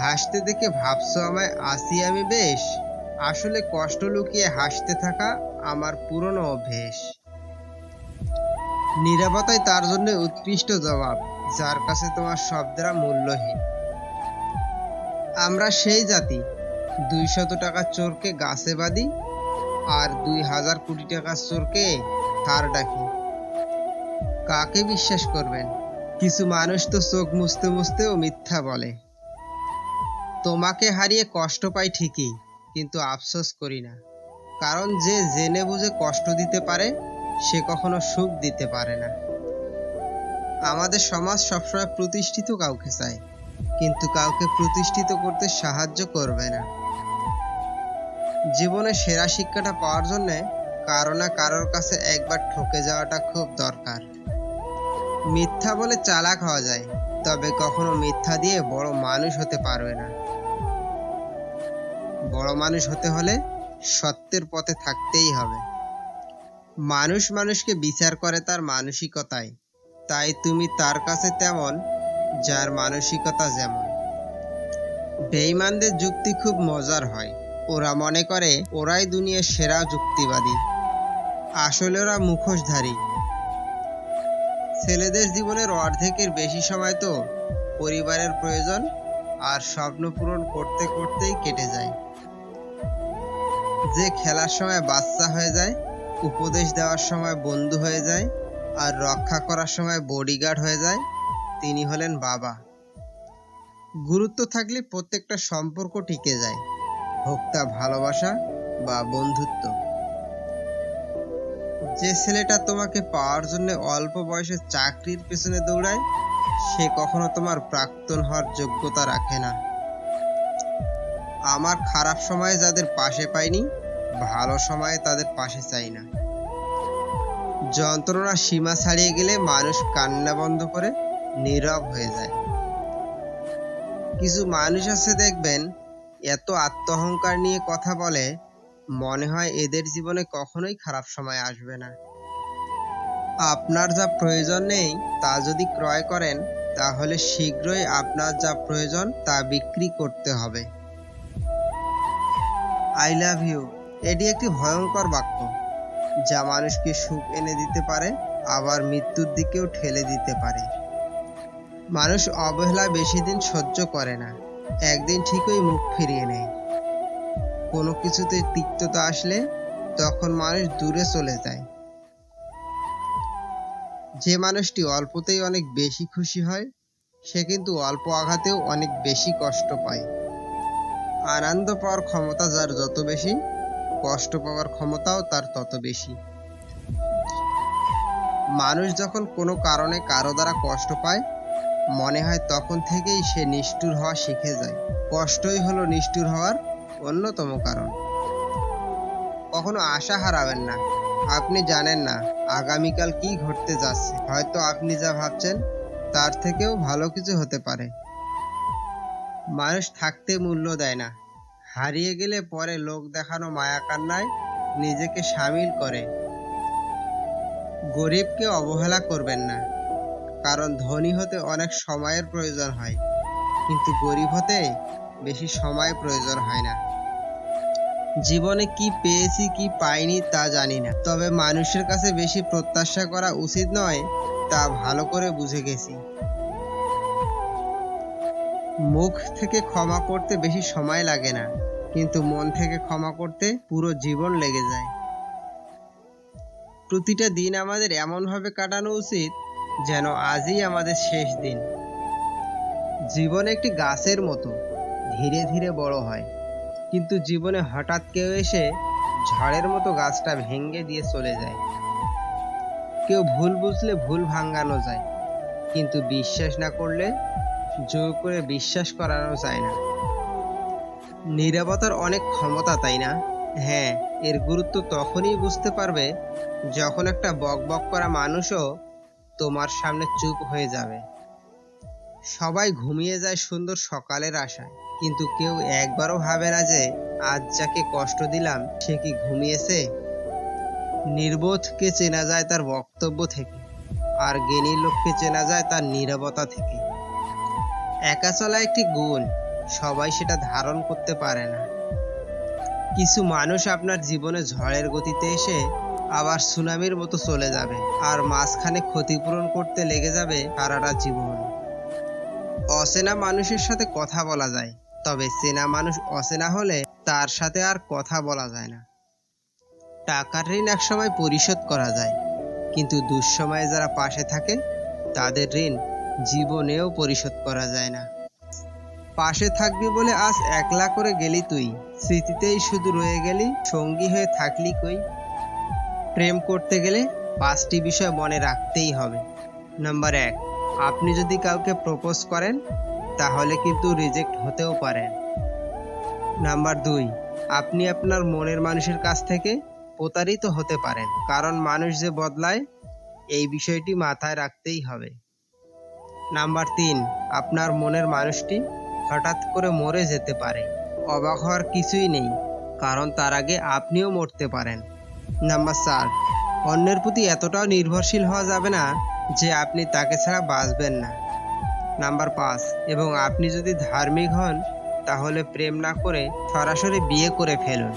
হাসতে দেখে ভাবছ আমায়? আসি আমি বেশ। আসলে কষ্ট লুকিয়ে হাসতে থাকা আমার পুরনো অভ্যেস। নিরাপত্তাই তার জন্য উৎকৃষ্ট জবাব, যার কাছে তোমার শব্দরা মূল্যহীন। আমরা সেই জাতি দুইশত টাকা চোরকে গাছে বাঁধি, আর দুই হাজার কোটি টাকার চোরকে হার ডাকি। কাকে বিশ্বাস করবেন? কিছু মানুষ তো চোখ মুছতে মুছতেও মিথ্যা বলে। তোমাকে হারিয়ে কষ্ট পাই ঠিকই, কিন্তু আফসোস করি না। কারণ যে জেনে বুঝে কষ্ট দিতে পারে, সে কখনো সুখ দিতে পারে না। আমাদের সমাজ সবসময় প্রতিষ্ঠিত কাউকে চায়, কিন্তু কাউকে প্রতিষ্ঠিত করতে সাহায্য করবে না। জীবনে সেরা শিক্ষাটা পাওয়ার জন্য কারও না কারোর কাছে একবার ঠকে যাওয়াটা খুব দরকার। মিথ্যা বলে চালাক হওয়া যায় তবে কখনো মিথ্যা দিয়ে বড় মানুষ হতে পারবে না। বড় মানুষ হতে হলে সত্যের পথে থাকতেই হবে। মানুষ মানুষকে বিচার করে তার মানসিকতায়। তাই তুমি তার কাছে তেমন, যার মানসিকতা যেমন। বেঈমানদের যুক্তি খুব মজার হয়। ওরা মনে করে, ওরাই দুনিয়ার সেরা যুক্তিবাদী। আসলে ওরা মুখোশধারী। ছেলেদের জীবনের অর্ধেকের বেশি সময় তো পরিবারের প্রয়োজন আর স্বপ্ন পূরণ করতে করতেই কেটে যায়। যে খেলার সময় বাচ্চা হয়ে যায়, উপদেশ দেওয়ার সময় বন্ধু হয়ে যায় আর রক্ষা করার সময় বডিগার্ড হয়ে যায়, তিনি হলেন বাবা। গুরুত্ব থাকলে প্রত্যেকটা সম্পর্ক টিকে যায় হোক তা ভালোবাসা বা বন্ধুত্ব। যে ছেলেটা তোমাকে পাওয়ার জন্য অল্প বয়সে চাকরির পেছনে দৌড়ায়, সে কখনো তোমার প্রাক্তন হওয়ার যোগ্যতা রাখে না। আমার খারাপ সময়ে যাদের পাশে পাইনি, ভালো সময়ে তাদের পাশে চাই না। যন্ত্রণা সীমা ছাড়িয়ে গেলে মানুষ কান্না বন্ধ করে নীরব হয়ে যায়। কিছু মানুষ আছে দেখবেন, এত আত্মহংকার নিয়ে কথা বলে মনে হয় এদের জীবনে কখনোই খারাপ সময় আসবে না। আপনার যা প্রয়োজন নেই, তা যদি ক্রয় করেন, তাহলে শীঘ্রই আপনার যা প্রয়োজন, তা বিক্রি করতে হবে। আই লাভ ইউ এটি একটি ভয়ঙ্কর বাক্য। যা মানুষকে সুখ এনে দিতে পারে, আবার মৃত্যুর দিকেও ঠেলে দিতে পারে। মানুষ অবহেলা বেশি দিন সহ্য করে না। একদিন ঠিকই মুখ ফিরিয়ে নেয়। কোনো কিছুতে তিক্ততা আসলে তখন মানুষ দূরে চলে যায়। যে মানুষটি অল্পতেই অনেক বেশি খুশি হয়, সে কিন্তু অল্প আঘাতেও অনেক বেশি কষ্ট পায়। আনন্দ পাওয়ার ক্ষমতা যার যত বেশি, কষ্ট পাওয়ার ক্ষমতাও তার তত বেশি। মানুষ যখন কোনো কারণে কারও দ্বারা কষ্ট পায়, মনে হয় তখন থেকেই সে নিষ্ঠুর হওয়া শিখে যায়। কষ্টই হলো নিষ্ঠুর হওয়ার অন্যতম কারণ। কখনো আশা হারাবেন না। আপনি জানেন না আগামীকাল কি ঘটতে যাচ্ছে। হয়তো আপনি যা ভাবছেন, তার থেকেও ভালো কিছু হতে পারে। মানুষ থাকতে মূল্য দেয় না। হারিয়ে গেলে পরে লোক দেখানো মায়া কান্নায় নিজেকে সামিল করে। গরিবকে অবহেলা করবেন না। কারণ ধনী হতে অনেক সময়ের প্রয়োজন হয়। কিন্তু গরিব হতে বেশি সময় প্রয়োজন হয় না। জীবনে কি পেয়েছি, কি পাইনি তা জানি না। তবে মানুষের কাছে বেশি প্রত্যাশা করা উচিত নয়, তা ভালো করে বুঝে গেছি। মুখ থেকে ক্ষমা করতে বেশি সময় লাগে না, কিন্তু মন থেকে ক্ষমা করতে পুরো জীবন লেগে যায়। প্রতিটা দিন আমাদের এমনভাবে কাটানো উচিত যেন আজই আমাদের শেষ দিন। জীবন একটি গাছের মতো, ধীরে ধীরে বড় হয়। কিন্তু জীবনে হঠাৎ কেউ এসে ঝড়ের মতো গাছটা ভেঙে দিয়ে চলে যায়। কেউ ভুল বুঝলে ভুল ভাঙানো যায়, কিন্তু বিশ্বাস না করলে জোর করে বিশ্বাস করানো যায় না। নীরবতার অনেক ক্ষমতা, তাই না? হ্যাঁ এর গুরুত্ব তখনই বুঝতে পারবে যখন একটা বকবক করা মানুষও তোমার সামনে চুপ হয়ে যাবে। সবাই ঘুমিয়ে যায় সুন্দর সকালের আশায়। কিন্তু কেউ একবারও ভাবে না যে, আজ যাকে কষ্ট দিলাম, সে কি ঘুমিয়েছে? নির্বোধকে চেনা যায় তার বক্তব্য থেকে, আর জ্ঞানী লোককে চেনা যায় তার নীরবতা থেকে। একা চলা একটি গুণ, সবাই সেটা ধারণ করতে পারে না। কিছু মানুষ আপনার জীবনে ঝড়ের গতিতে এসে আবার সুনামির মতো চলে যাবে, আর মাঝখানে ক্ষতিপূরণ করতে লেগে যাবে সারাটা জীবন। অচেনা মানুষের সাথে কথা বলা যায়, তবে চেনা মানুষ অচেনা হলে তার সাথে আর কথা বলা যায় না। টাকার ঋণ একসময় পরিশোধ করা যায়, কিন্তু দুঃসময়ে যারা পাশে থাকে তাদের ঋণ জীবনেও পরিশোধ করা যায় না। পাশে থাকবি বলে আজ একলা করে গেলি তুই, স্মৃতিতেই শুধু রয়ে গেলি সঙ্গী হয়ে থাকলি কই। প্রেম করতে গেলে পাঁচটি বিষয় মনে রাখতেই হবে। নাম্বার এক আপনি যদি কাউকে প্রপোজ করেন, তাহলে কিন্তু রিজেক্ট হতেও পারেন নাম্বার দুই, আপনি আপনার মনের মানুষের কাছ থেকে প্রতারিত হতে পারেন, কারণ মানুষ যে বদলায়, এই বিষয়টি মাথায় রাখতেই হবে। নাম্বার তিন, আপনার মনের মানুষটি হঠাৎ করে মরে যেতে পারে। অবাক হওয়ার কিছুই নেই, কারণ তার আগে আপনিও মরতে পারেন। নাম্বার চার, অন্যের প্রতি এতটাও নির্ভরশীল হওয়া যাবে না যে আপনি তাকে ছাড়া বাঁচবেন না। নাম্বার পাঁচ, এবং আপনি যদি ধার্মিক হন, তাহলে প্রেম না করে সরাসরি বিয়ে করে ফেলুন।